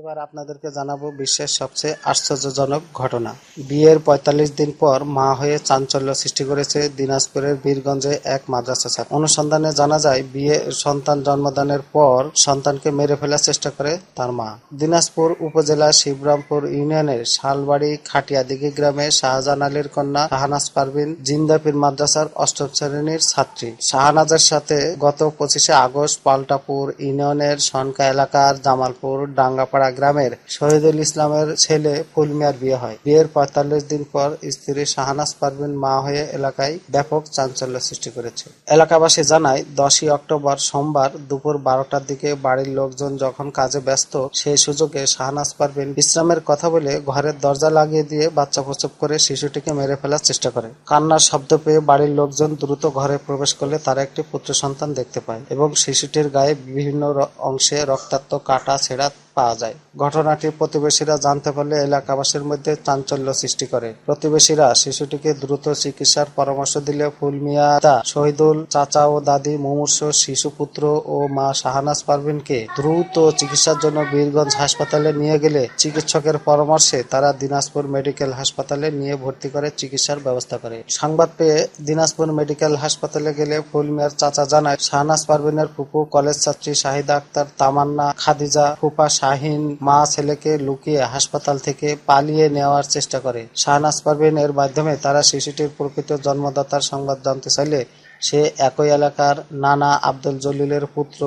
এবার আপনাদেরকে জানাব বিশ্বের সবচেয়ে আশ্চর্যজনক ঘটনা। বিয়ের পঁয়তাল্লিশ দিন পর মা হয়ে চাঞ্চল্য সৃষ্টি করেছে দিনাজপুরের বীরগঞ্জে এক মাদ্রাসা ছাত্র অনুসন্ধানে জানা যায়, বিয়ে সন্তান জন্মদানের পর সন্তানকে মেরে ফেলার চেষ্টা করে তার মা। দিনাজপুর উপজেলার শিবরামপুর ইউনিয়নের শালবাড়ি খাটিয়াদিঘি গ্রামে শাহজাহান আলীর কন্যা শাহনাজ পারভিন জিন্দাপির মাদ্রাসার অষ্টম শ্রেণির ছাত্রী। শাহানাজের সাথে গত পঁচিশে আগস্ট পাল্টাপুর ইউনিয়নের সনকা এলাকার জামালপুর ডাঙ্গাপাড়া গ্রামের শহীদুল ইসলামের ছেলে ফুলমিয়ার বিয়ে হয়। বিয়ের পঁয়তাল্লিশ দিন পর স্ত্রী শাহনাজ পারভিন মা হয়ে এলাকায় ব্যাপক চাঞ্চল্য সৃষ্টি করেছে। এলাকাবাসী জানায়, দশই অক্টোবর সোমবার দুপুর বারোটার দিকে বাড়ির লোকজন যখন কাজে ব্যস্ত, সেই সুযোগে শাহনাজ পারভিন বিশ্রামের কথা বলে ঘরের দরজা লাগিয়ে দিয়ে বাচ্চা প্রসব করে শিশুটিকে মেরে ফেলার চেষ্টা করে। কান্নার শব্দ পেয়ে বাড়ির লোকজন দ্রুত ঘরে প্রবেশ করলে তারা একটি পুত্র সন্তান দেখতে পায় এবং শিশুটির গায়ে বিভিন্ন অংশে রক্তাক্ত কাটা ছেঁড়া পাওয়া যায়। ঘটনাটি প্রতিবেশীরা জানতে পারলে এলাকাবাসীর মধ্যে চাঞ্চল্য সৃষ্টি করে। প্রতিবেশীরা শিশুটিকে দ্রুত চিকিৎসার পরামর্শ দিলে ফুলমিয়া দা, শহীদুল চাচা ও দাদি মুমূর্ষ শিশু পুত্র ও মা শাহানাজ পারভিনকে দ্রুত চিকিৎসার জন্য বীরগঞ্জ হাসপাতালে নিয়ে গেলে চিকিৎসকের পরামর্শে তারা দিনাজপুর মেডিকেল হাসপাতালে নিয়ে ভর্তি করে চিকিৎসার ব্যবস্থা করে। সংবাদ পেয়ে দিনাজপুর মেডিকেল হাসপাতালে গেলে ফুলমিয়ার চাচা জানায়, শাহনাজ পারভিনের ফুপু, কলেজ ছাত্রী শাহিদা আক্তার, তামান্না, খাদিজা, ফুপা শাহিন মা ছেলেকে লুকিয়ে হাসপাতাল থেকে পালিয়ে নেওয়ার চেষ্টা করে। শাহনাজ পারভিন এর মাধ্যমে তারা শিশুটির প্রকৃত জন্মদাতার সংবাদ জানতে চাইলে সে একই এলাকার নানা আব্দুল জলিলের পুত্র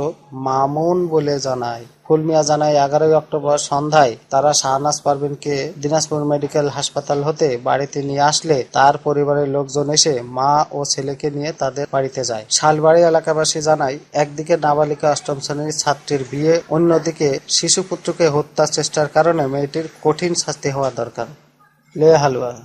মামুন বলে জানায়। ফুলমিয়া জানায়, এগারোই অক্টোবর সন্ধ্যায় তারা শাহনাজ পারভিনকে দিনাজপুর মেডিকেল হাসপাতাল হতে বাড়িতে নিয়ে আসলে তার পরিবারের লোকজন এসে মা ও ছেলেকে নিয়ে তাদের বাড়িতে যায়। শালবাড়ি এলাকাবাসী জানায়, একদিকে নাবালিকা অষ্টম শ্রেণির ছাত্রীর বিয়ে, অন্যদিকে শিশু পুত্রকে হত্যার চেষ্টার কারণে মেয়েটির কঠিন শাস্তি হওয়া দরকার। লে হালুয়া।